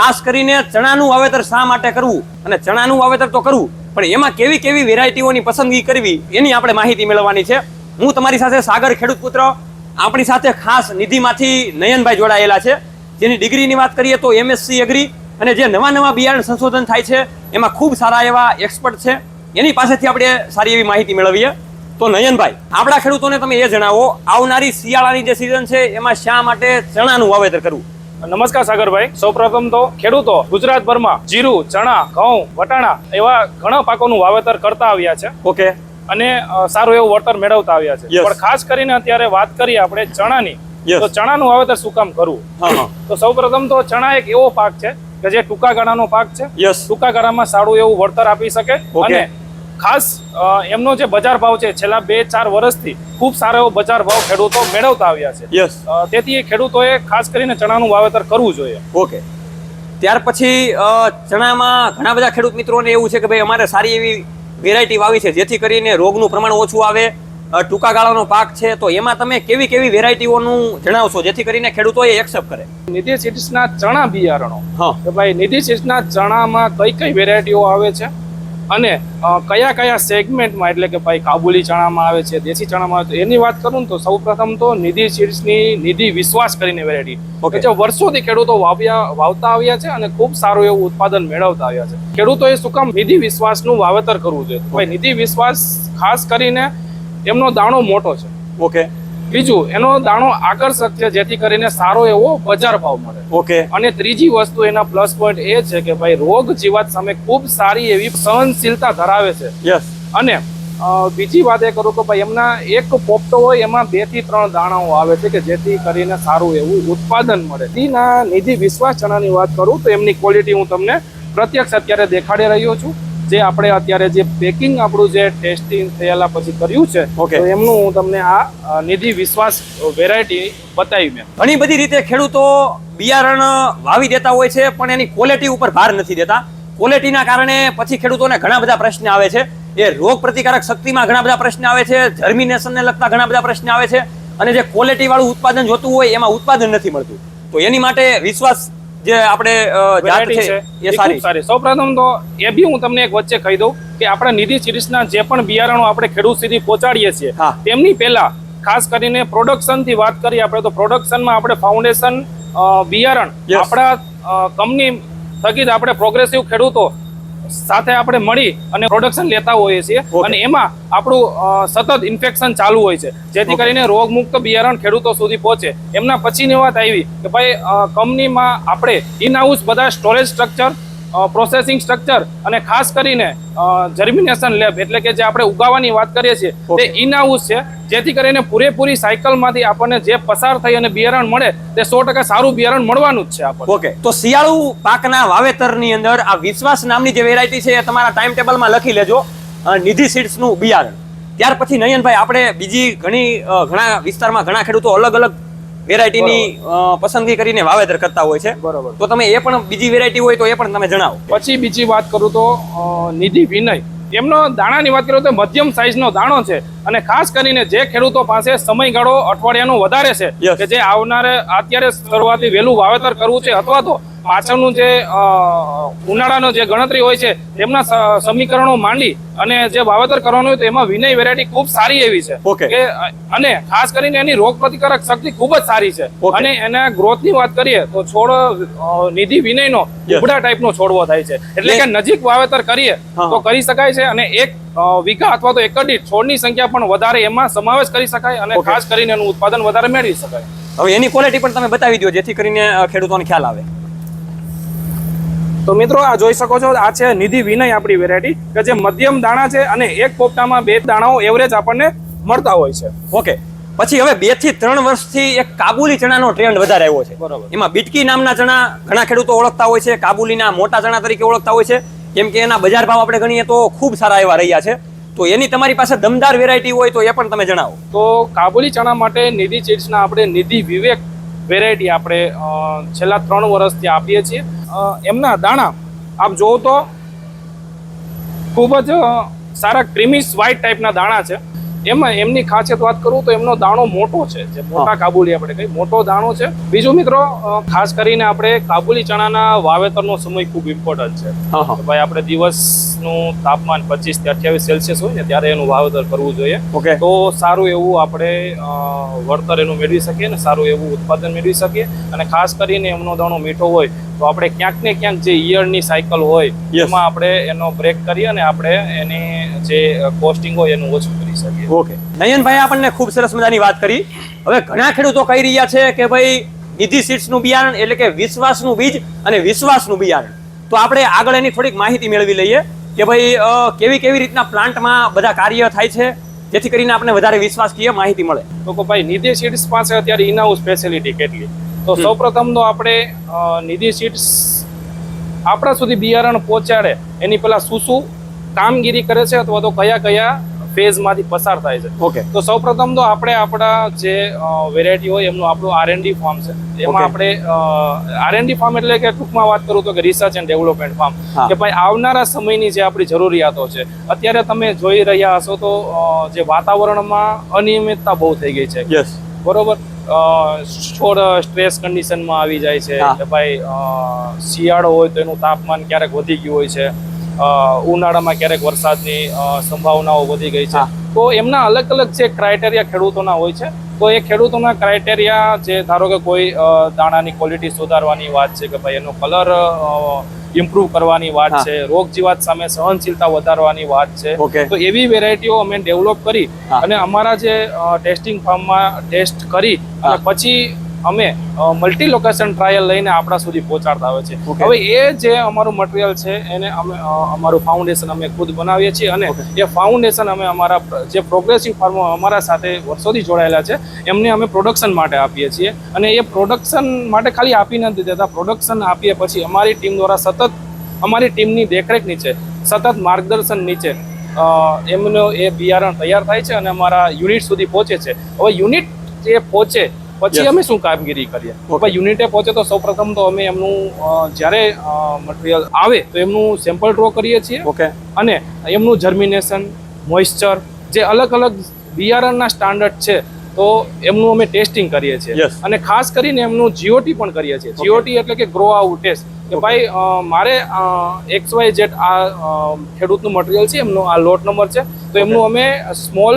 ખાસ કરીને ચણાનું વાવેતર શા માટે કરવું અને ચણાનું વાવેતર તો કરવું પણ એમાં કેવી કેવી વેરાયટીઓની પસંદગી કરવી, એની આપણે માહિતી મેળવવાની છે. હું તમારી સાથે સાગર ખેડૂત પુત્ર, આપણી સાથે ખાસ નિધિમાંથી નયનભાઈ જોડાયેલા છે. જેની ડિગ્રીની વાત કરીએ તો એમએસસી એગ્રી અને જે નવા નવા બિયારણ સંશોધન થાય છે, એમાં ખૂબ સારા એવા એક્સપર્ટ છે. એની પાસેથી આપણે સારી એવી માહિતી મેળવીએ. તો નયનભાઈ, આપણા ખેડૂતોને તમે એ જણાવો, આવનારી શિયાળાની જે સિઝન છે, એમાં શા માટે ચણાનું વાવેતર કરવું? નમસ્કાર સાગરભાઈ. સૌપ્રથમ તો ખેડૂતો ગુજરાતભરમાં જીરું ચણા ઘઉં વટાણા એવા ઘણા પાકોનું વાવેતર કરતા આવ્યા છે. ઓકે. અને સારું એવું વળતર મેળવતા આવ્યા છે. પણ ખાસ કરીને અત્યારે વાત કરીએ આપણે ચણાની તો ચણાનું વાવેતર શું કામ કરવું? તો સૌપ્રથમ તો ચણા એક એવો પાક છે કે જે ટૂંકા ગાળાનો પાક છે. ટૂંકા ગાળામાં સારું એવું વળતર આપી શકે અને ખાસ એમનો જે બજાર ભાવ છે છેલ્લા બે ચાર વર્ષથી ખૂબ સારો એવો બજાર ભાવ ખેડૂતો મેળવતા આવ્યા છે. યસ તેથી એ ખેડૂતોએ ખાસ કરીને ચણાનું વાવેતર કરવું જોઈએ. ઓકે. ત્યાર પછી ચણામાં ઘણા બધા ખેડૂત મિત્રોને એવું છે કે ભાઈ અમારે સારી એવી વેરાયટી વાવી છે જેથી કરીને રોગનું પ્રમાણ ઓછું આવે ટૂંકા ગાળાનો પાક છે તો એમાં તમે કેવી કેવી વેરાયટીઓનું જણાવશો જેથી કરીને ખેડૂતો એ એક્સેપ્ટ કરે? નિધિ સીડ્સના ચણા બિયારણો. હા. કે ભાઈ નિધિ સીડ્સના ચણામાં કઈ કઈ વેરાયટીઓ આવે છે? અને કયા કયા સેગમેન્ટમાં એટલે કે ભાઈ કાબુલી ચણામાં આવે છે દેશી ચણામાં આવે છે એની વાત કરું તો સૌપ્રથમ તો નિધિ સીડ્સની નિધિ વિશ્વાસ કરીને વેરાયટી. કે જે વર્ષોથી ખેડૂતો વાવ્યા વાવતા આવ્યા છે અને ખૂબ સારું એવું ઉત્પાદન મેળવતા આવ્યા છે. ખેડૂતોએ શું કામ? નિધિ વિશ્વાસનું વાવેતર કરવું જોઈએ. ભાઈ નિધિ વિશ્વાસ ખાસ કરીને એમનો દાણો મોટો છે. ઓકે. બીજું એનો દાણો આકર્ષક છે જેથી કરીને સારો એવો બજાર ભાવ મળે. ઓકે. અને ત્રીજી વસ્તુ એના પ્લસ પોઈન્ટ એ છે કે ભાઈ રોગ જીવાત સામે ખૂબ સારી એવી સહનશીલતા ધરાવે છે. યસ અને બીજી વાત એ કરું કે ભાઈ એમના એક પોપટો હોય એમાં બેથી ત્રણ દાણાઓ આવે છે કે જેથી કરીને સારું એવું ઉત્પાદન મળે. દીના નિધિ વિશ્વાસ ચણાની વાત કરું તો એમની ક્વોલિટી હું તમને પ્રત્યક્ષ અત્યારે દેખાડી રહ્યો છું. જે આપણે અત્યારે જે પેકિંગ આપણું જે ટેસ્ટિંગ થયેલા પછી કર્યું છે. તો એમનું હું તમને આ નિધિ વિશ્વાસ વેરાયટી બતાવી મેં. ઘણી બધી રીતે ખેડૂતો બિયારણ વાવી દેતા હોય છે પણ એની ક્વોલિટી ઉપર ભાર નથી દેતા. ક્વોલિટીના કારણે પછી ખેડૂતોને ઘણા બધા પ્રશ્ન આવે છે. એ રોગ પ્રતિકારક શક્તિમાં ઘણા બધા પ્રશ્ન આવે છે જર્મિનેશનને લગતા ઘણા બધા પ્રશ્ન આવે છે. અને જે ક્વોલિટી વાળું ઉત્પાદન જોતું હોય એમાં ઉત્પાદન નથી મળતું. તો એની માટે વિશ્વાસ જે આપણે જાત છે એ સારી સારી. સૌપ્રથમ તો એ બી હું તમને એક વચ્ચે કહી દઉં કે આપણા નિધિ સિરીઝના જે પણ બિયારણો આપણે ખેડૂત સુધી પહોંચાડીએ છીએ તેમની પહેલા ખાસ કરીને પ્રોડક્શનથી વાત કરીએ આપણે તો પ્રોડક્શનમાં આપણે ફાઉન્ડેશન બિયારણ આપણા કંપની થકી જ આપણે પ્રોગ્રેસિવ ખેડૂતો સાથે આપણે મળી અને પ્રોડક્શન લેતા હોઈએ છીએ. અને એમાં આપણું સતત ઇન્ફેક્શન ચાલુ હોય છે. જેથી કરીને રોગમુક્ત બિયારણ ખેડૂતો સુધી પહોંચે. એમના પછીની વાત આવી કે ભાઈ કંપનીમાં આપણે ઇન હાઉસ બધા સ્ટોરેજ સ્ટ્રક્ચર પ્રોસેસિંગ સ્ટ્રક્ચર અને ખાસ કરીને જર્મિનેશન લેબ એટલે કે જે આપણે ઉગાવાની વાત કરીએ છીએ તે Okay. ઇન હાઉસ છે. જેથી કરીને પૂરેપૂરી સાયકલમાંથી આપણને જે પસાર થઈ અને બિયારણ મળે તે સો સારું બિયારણ મળવાનું જ છે આપણને. ઓકે તો શિયાળુ પાકના વાવેતરની અંદર આ વિશ્વાસ નામની જે વેરાયટી છે એ તમારા ટાઈમ ટેબલમાં લખી લેજો નિધિ સીડ્સનું બિયારણ. ત્યાર પછી નયનભાઈ આપણે બીજી ઘણી ઘણા વિસ્તારમાં ઘણા ખેડૂતો અલગ અલગ વેરાયટીની પસંદગી કરીને વાવેતર કરતા હોય છે. બરોબર. તો તમે એ પણ બીજી વેરાયટી હોય તો એ પણ તમે જણાવો. પછી બીજી વાત કરું તો નિધિ વિનય. એમનો દાણાની વાત કરું તો મધ્યમ સાઈઝનો દાણો છે અને ખાસ કરીને જે ખેડૂતો પાસે સમયગાળો અઠવાડિયાનો વધારે છે. કે જે આવનારે અત્યારે શરૂઆતથી વહેલું વાવેતર કરવું છે અથવા તો પાછળનું જે ઉનાળાનો જે ગણતરી હોય છે તેમના સમીકરણો માંડી અને જે વાવેતર કરવાનું હોય તો એમાં વિનય વેરાયટી ખૂબ સારી એવી છે. કે અને ખાસ કરીને એની રોગ પ્રતિકારક શક્તિ ખૂબ જ સારી છે. અને એના ગ્રોથની વાત કરીએ તો છોડ નિધિ વિનયનો. ઉભડા ટાઈપનો છોડવો થાય છે. એટલે કે નજીક વાવેતર કરીએ તો કરી શકાય છે અને એક વીઘા અથવા તો એક દીઠ છોડની સંખ્યા પણ વધારે એમાં સમાવેશ કરી શકાય અને ખાસ કરીને એનું ઉત્પાદન વધારે મેળવી શકાય. હવે એની ક્વોલિટી પણ તમે બતાવી દો જેથી કરીને ખેડૂતોને ખ્યાલ આવે. તો મિત્રો આ જોઈ શકો છો આ છે નિધિ વિનય આપણી વેરાયટી કે જે મધ્યમ દાણા છે અને એક પોપટામાં બે દાણાઓ એવરેજ આપણને મળતા હોય છે. ઓકે પછી હવે બેથી ત્રણ વર્ષથી એક કાબુલી ચણાનો ટ્રેન્ડ વધારે આવ્યો છે. બરોબર. એમાં બીટકી નામના ચણા ઘણા ખેડૂતો ઓળખતા હોય છે કાબુલીના મોટા ચણા તરીકે ઓળખતા હોય છે. કેમ કે એના બજાર ભાવ આપણે ગણીએ તો ખૂબ સારા એવા રહ્યા છે. તો એની તમારી પાસે દમદાર વેરાયટી હોય તો એ પણ તમે જણાવો. તો કાબુલી ચણા માટે નિધિ ચીટ્સના આપણે નિધિ વિવેક વેરાયટી આપણે છેલ્લા ત્રણ વર્ષથી આપીએ છીએ. એમના દાણા આપ જોવો તો ખૂબ જ સારા ક્રીમીસ વ્હાઇટ ટાઈપના દાણા છે. એમાં એમની ખાસિયત વાત કરું તો એમનો દાણો મોટો છે જે મોટા કાબુલી આપણે કહીએ મોટો દાણો છે. બીજું મિત્રો ખાસ કરીને આપણે કાબુલી ચણાના વાવેતરનો સમય ખૂબ ઇમ્પોર્ટન્ટ છે. ભાઈ આપણે દિવસનું તાપમાન પચીસથી અઠ્યાવીસ સેલ્સિયસ હોય ને ત્યારે એનું વાવેતર કરવું જોઈએ. ઓકે. તો સારું એવું આપણે વળતર એનું મેળવી શકીએ ને સારું એવું ઉત્પાદન મેળવી શકીએ. અને ખાસ કરીને એમનો દાણો મીઠો હોય તો આપણે ક્યાંક ને ક્યાંક જે ઈયળની સાયકલ હોય એમાં આપણે એનો બ્રેક કરી અને આપણે એની જે કોસ્ટિંગ હોય એનું ઓછું કરી શકીએ. ઓકે. નયનભાઈ આપણને ખૂબ સરસ મજાની વાત કરી. હવે ઘણા ખેડૂતો કહી રહ્યા છે કે ભાઈ નિધિ સીડ્સનું બિયારણ એટલે કે વિશ્વાસનું બીજ અને વિશ્વાસનું બિયારણ. તો આપણે આગળ એની થોડીક માહિતી મેળવી લઈએ. કે ભાઈ કેવી કેવી રીતના પ્લાન્ટમાં બધા કાર્ય થાય છે જેથી કરીને આપણે વધારે વિશ્વાસકીય માહિતી મળે. તો ભાઈ નિધિ સીડ્સ પાસે અત્યારે ઇનાઉ ફેસિલિટી કેટલી? તો સૌપ્રથમ તો આપણે નિધિ સીડ્સ આપણા સુધી બિયારણ પહોંચાડે એની પહેલાં શું શું કામગીરી કરે છે અથવા તો કયા કયા ફેઝમાંથી પસાર થાય છે. ઓકે તો સૌપ્રથમ તો આપણે આપણા જે વેરાયટી હોય એમનું આપણું આરએનડી ફાર્મ છે. એમાં. આપણે આરએનડી ફાર્મ એટલે કે ટૂંકમાં વાત કરું તો કે રિસર્ચ એન્ડ ડેવલપમેન્ટ ફાર્મ કે ભાઈ આવનારા સમયની જે આપણી જરૂરિયાતો છે. અત્યારે તમે જોઈ રહ્યા હશો તો જે વાતાવરણમાં અનિયમિતતા બહુ થઈ ગઈ છે. બરોબર? છોડ સ્ટ્રેસ કન્ડિશનમાં આવી જાય છે કે ભાઈ શિયાળો હોય તો એનું તાપમાન ક્યારેક વધી ગયું હોય છે. ઉનાળામાં ક્યારેક વરસાદની સંભાવનાઓ વધી ગઈ છે. તો એમના અલગ અલગ જે ક્રાઇટેરિયા ખેડૂતોના હોય છે તો એ ખેડૂતોના ક્રાઇટેરિયા જે ધારો કે કોઈ દાણાની ક્વોલિટી સુધારવાની વાત છે કે ભાઈ એનો કલર ઇમ્પ્રૂવ કરવાની વાત છે રોગ જીવાત સામે સહનશીલતા વધારવાની વાત છે તો એવી વેરાયટીઓ અમે ડેવલપ કરી અને અમારા જે ટેસ્ટિંગ ફાર્મમાં ટેસ્ટ કરી અને પછી અમે મલ્ટી લોકેશન ટ્રાયલ લઈને આપણા સુધી પહોંચાડતા આવે છે. હવે એ જે અમારું મટીરિયલ છે એને અમે અમારું ફાઉન્ડેશન અમે ખુદ બનાવીએ છીએ અને એ ફાઉન્ડેશન અમે અમારા જે પ્રોગ્રેસિવ ફાર્મો અમારા સાથે વર્ષોથી જોડાયેલા છે એમને અમે પ્રોડક્શન માટે આપીએ છીએ. અને એ પ્રોડક્શન માટે ખાલી આપી નથી દેતા પ્રોડક્શન આપીએ પછી અમારી ટીમ દ્વારા સતત અમારી ટીમની દેખરેખ નીચે સતત માર્ગદર્શન નીચે એમનો એ બિયારણ તૈયાર થાય છે અને અમારા યુનિટ સુધી પહોંચે છે. હવે યુનિટ જે પહોંચે પછી અમે શું કામગીરી કરીએ. હવે યુનિટે પહોંચે તો સૌપ્રથમ તો અમે એમનું જ્યારે મટીરિયલ આવે તો એમનું સેમ્પલ ડ્રો કરીએ છીએ. ઓકે અને એમનું જર્મિનેશન મોઇશ્ચર જે અલગ અલગ બિયારણના સ્ટાન્ડર્ડ છે તો એમનું અમે ટેસ્ટિંગ કરીએ છીએ. અને ખાસ કરીને એમનું જીઓટી પણ કરીએ છીએ. જીઓટી એટલે કે ગ્રો આઉટ ટેસ્ટ કે ભાઈ મારે એક્સ વાય જેડ આ ખેડૂતનું મટીરિયલ છે એમનો આ લોટ નંબર છે. તો એમનું અમે સ્મોલ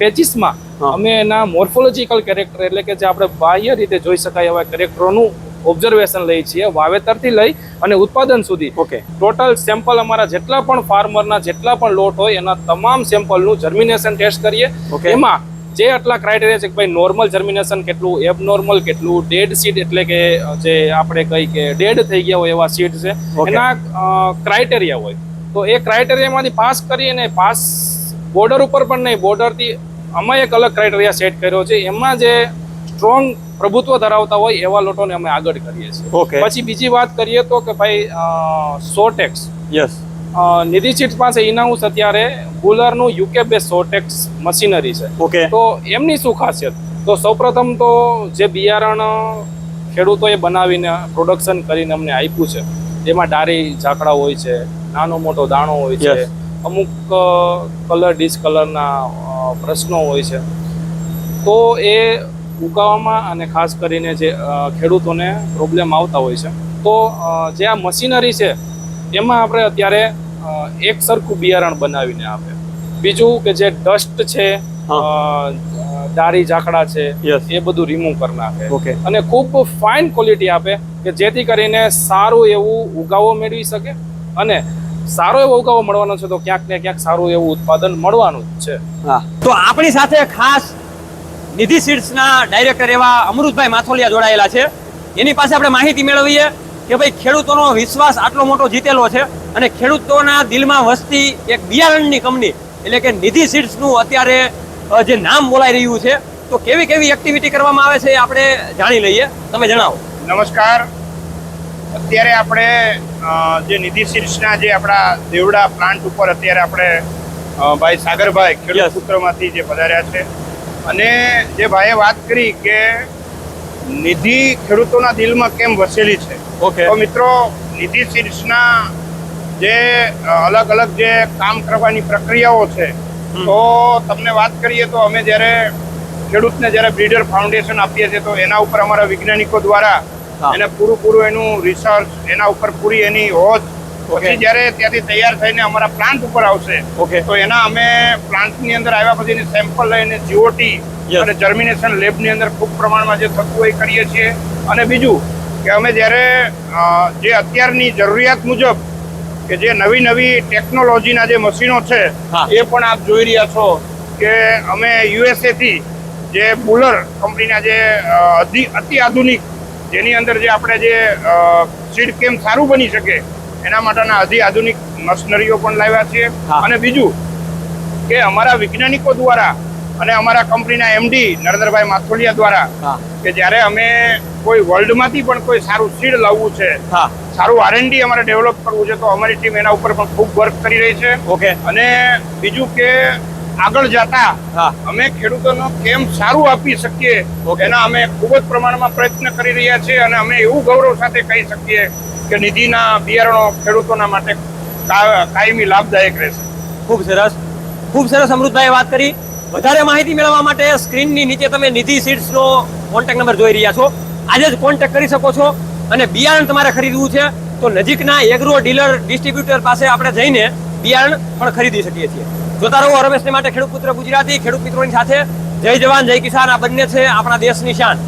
પેચીસમાં અમે એના મોર્ફોલોજીકલ કેરેક્ટર એટલે કે જે આપણે બાહ્ય રીતે જોઈ શકાય એવા કેરેક્ટરોનું ઓબ્ઝર્વેશન લઈએ છીએ વાવેતરથી લઈ અને ઉત્પાદન સુધી. ઓકે ટોટલ સેમ્પલ અમારા જેટલા પણ ફાર્મરના જેટલા પણ લોટ હોય એના તમામ સેમ્પલનું જર્મિનેશન ટેસ્ટ કરીએ. ઓકે એમાં જે આટલા ક્રાઇટેરિયા છે કે ભાઈ નોર્મલ જર્મિનેશન કેટલું એબનોર્મલ કેટલું ડેડ સીડ એટલે કે જે આપણે કહી કે ડેડ થઈ ગયા હોય એવા સીડ છે. એના ક્રાઇટેરિયા હોય. તો એ ક્રાઇટેરિયામાંથી પાસ કરીને પાસ બોર્ડર ઉપર પણ નહીં બોર્ડરથી અમે એક અલગ ક્રાઇટેરિયા સેટ કર્યો છે. એમાં જે સ્ટ્રોંગ પ્રભુત્વ ધરાવતા હોય એવા લોટોને અમે આગળ કરીએ છીએ. પછી બીજી વાત કરીએ તો કે ભાઈ સોટેક્સ યસ નિધિ ચીટ પાસે ઇનાઉસ અત્યારે બુલરનું યુકે બેઝ સોટેક્સ મશીનરી છે. ઓકે તો એમની શું ખાસિયત? તો સૌપ્રથમ તો જે બિયારણ ખેડૂતોએ બનાવીને પ્રોડક્શન કરીને અમને આપ્યું છે જેમાં ડારી ઝાકડા હોય છે નાનો મોટો દાણો હોય છે. અમુક કલર ડિસકલરના પ્રશ્નો હોય છે. તો એ ઉગાવવામાં અને ખાસ કરીને જે ખેડૂતોને પ્રોબ્લેમ આવતા હોય છે. તો જે આ મશીનરી છે એમાં આપણે અત્યારે એક સરખું બિયારણ બનાવીને આપે. બીજું કે જે ડસ્ટ છે દારી ડારી ઝાકડા છે એ બધું રિમૂવ કરી નાખે. ઓકે અને ખૂબ ફાઇન ક્વોલિટી આપે કે જેથી કરીને સારું એવું ઉગાવો મેળવી શકે અને સારો એવો ઉગાવો મળવાનો છે તો ક્યાંક ને ક્યાંક સારું એવું ઉત્પાદન મળવાનું જ છે. હા. તો આપણી સાથે ખાસ નિધિ સીડ્સના ડાયરેક્ટર એવા અમૃતભાઈ માથોલિયા જોડાયેલા છે. એની પાસે આપણે માહિતી મેળવીએ કે ભાઈ ખેડૂતોનો વિશ્વાસ આટલો મોટો જીતેલો છે અને ખેડૂતોના દિલમાં વસતી એક બિયારણની કંપની એટલે કે નિધિ સીડ્સનું અત્યારે જે નામ બોલાઈ રહ્યું છે તો કેવી કેવી એક્ટિવિટી કરવામાં આવે છે એ આપણે જાણી લઈએ. તમે જણાવો. નમસ્કાર. અત્યારે આપણે જે નિધિ શીર્ષના જે આપણા દેવડા પ્લાન્ટ ઉપર અત્યારે આપણે ભાઈ સાગરભાઈ. ખેડૂત સૂત્રમાંથી જે પધાર્યા છે અને જે ભાઈએ વાત કરી કે નિધિ ખેડૂતોના દિલમાં કેમ વસેલી છે ઓકે તો મિત્રો નિધિ શીર્ષના જે અલગ અલગ જે કામ કરવાની પ્રક્રિયાઓ છે તો તમને વાત કરીએ તો અમે જ્યારે ખેડૂતને જ્યારે બ્રીડર ફાઉન્ડેશન આપીએ છીએ તો એના ઉપર અમારા વૈજ્ઞાનિકો દ્વારા. એને પૂરું પૂરું એનું રિસર્ચ એના ઉપર પૂરી એની હોજ. પછી જ્યારે ત્યાંથી તૈયાર થઈને અમારા પ્લાન્ટ ઉપર આવશે ઓકે તો એના અમે પ્લાન્ટની અંદર આવ્યા પછી એની સેમ્પલ લઈને જીઓટી અને જર્મિનેશન લેબની અંદર ખૂબ પ્રમાણમાં જે થતું હોય કરીએ છીએ. અને બીજું કે અમે જ્યારે જે અત્યારની જરૂરિયાત મુજબ કે જે નવી નવી ટેકનોલોજીના જે મશીનો છે એ પણ આપ જોઈ રહ્યા છો કે અમે યુએસએ થી જે બુલર કંપનીના જે અતિ આધુનિક જેની અંદર જે આપણે જે સીડ કેમ સારું બની શકે એના માટેના અતિ આધુનિક મશીનરીઓ પણ લાવ્યા છીએ. અને બીજું કે અમારા વૈજ્ઞાનિકો દ્વારા અને અમારા કંપનીના એમડી નરેન્દ્રભાઈ માથોલિયા દ્વારા કે જ્યારે અમે કોઈ વર્લ્ડમાંથી પણ કોઈ સારું સીડ લાવવું છે સારું આરએનડી અમારે ડેવલપ કરવું છે તો અમારી ટીમ એના ઉપર પણ ખૂબ વર્ક કરી રહી છે. ઓકે અને બીજું કે આગળ જતા અમે ખેડૂતોનો કેમ સારું આપી શકીએ. એના અમે ખૂબ જ પ્રમાણમાં પ્રયત્ન કરી રહ્યા છીએ અને અમે એવું ગૌરવ સાથે કહી શકીએ કે નિધિના બિયારણો ખેડૂતોના માટે કાયમી લાભદાયક રહેશે. ખૂબ સરસ. ખૂબ સરસ અમૃતભાઈ વાત કરી. વધારે માહિતી મેળવવા માટે સ્ક્રીનની નીચે તમે નિધિ સીડ્સનો કોન્ટેક્ટ નંબર જોઈ રહ્યા છો. આજે જ કોન્ટેક્ટ કરી શકો છો અને બિયારણ તમારે ખરીદવું છે તો નજીકના એગ્રો ડીલર ડિસ્ટ્રીબ્યુટર પાસે આપણે જઈને બિયારણ પણ ખરીદી શકીએ છીએ. જોતા રહો રમેશને માટે ખેડૂત પુત્ર ગુજરાતી, ખેડૂત મિત્રોની સાથે. જય જવાન, જય કિસાન, આ બંને છે આપણા દેશની શાન.